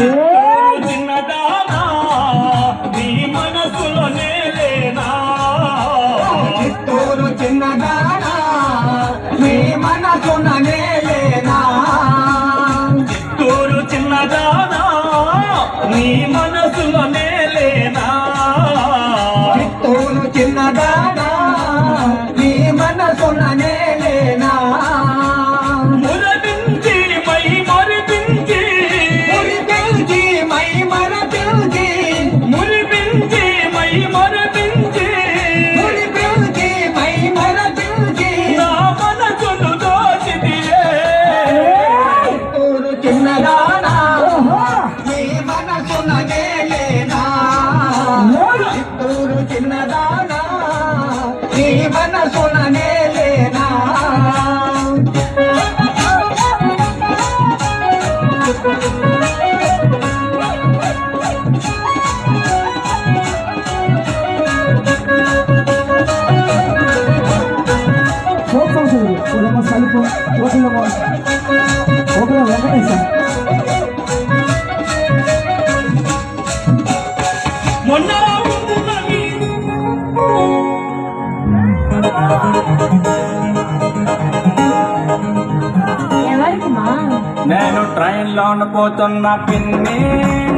え చిత్తూరు చిన్నదానా నీ మనసున నేలేనా మొన్న నేను ట్రైన్ లోన పోతున్న పిన్ని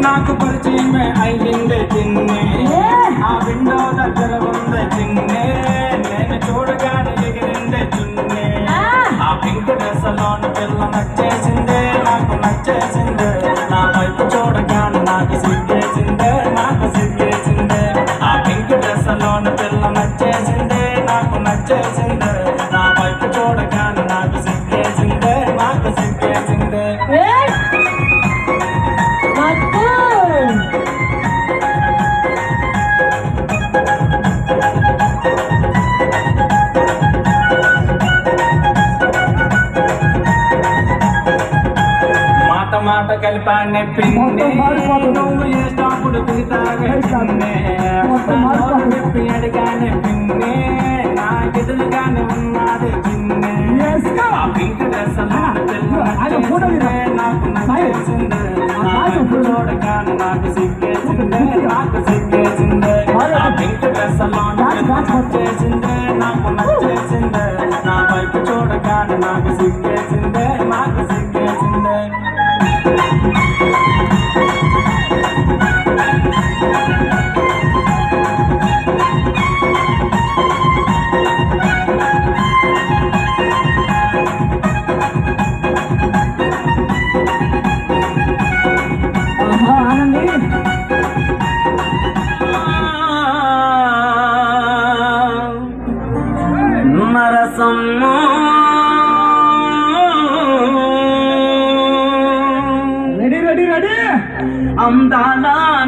నాకు పరిచయమే అయ్యింది పిన్ని. ఆ విండో దగ్గర ఉంది చిన్ని నేను చూడగానే ఎగిరిందే చున్ని ఆ. పింక్ డ్రెస్ లోన పిల్ల నచ్చేసిందే నాకు నచ్చేసిందే. నా వైపు చూడగానే నాకు సిగ్గేసిందే నాకు సిగ్గేసిందే. ఆ పింక్ డ్రెస్ లోన పిల్ల నచ్చేసిందే నాకు నచ్చేసిందే. నా వైపు చూడగానే మాట మాట కలిపానే పిన్ని నువ్వు ఏ స్టాపుడు దిగుతాగే పిన్ని నోరు విప్పి అడిగానే పిన్ని నా ఎదురుగానే ఉన్నది పిన్ని ఆ పింక్ డ్రెస్ నచ్చేసిందే నాకు నచ్చేసిందే నా వైపు చూడగానే నాకు సిగ్గేసిందే నాకు సిగ్గేసిందే ఆ పింక్ డ్రెస్ నచ్చేసిందే నాకు 长大了。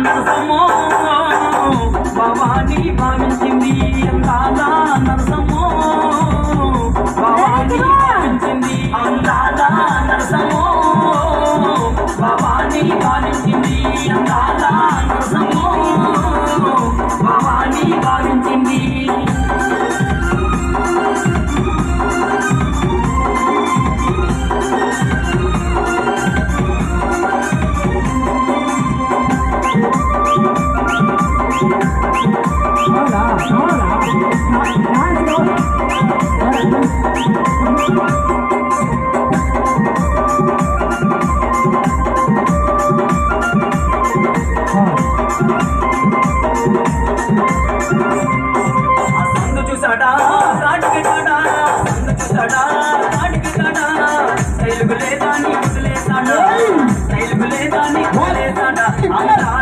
చూసాడా కాటికి కాడా సందు చూసాడా కాటికి కాడా తెలుగు లేదా నీ తెలుగు లేదా నీ అందాట నరసమో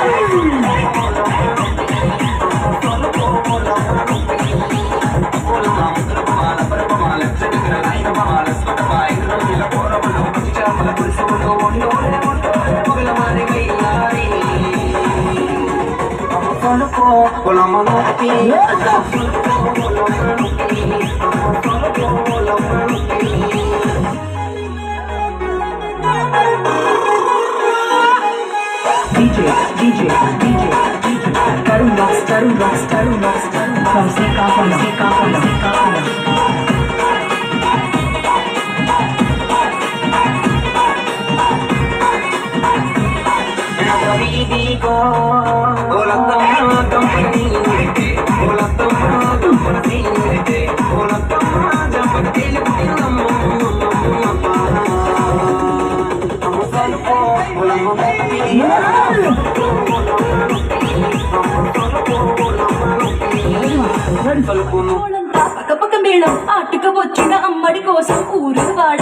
करूँगा करूँगा करूँगा करूँगा करूँगा करूँगा తలుపును ఊరంతా పక్కపక్క మేళం ఆటుక వచ్చిన అమ్మడి కోసం ఊరు వాడ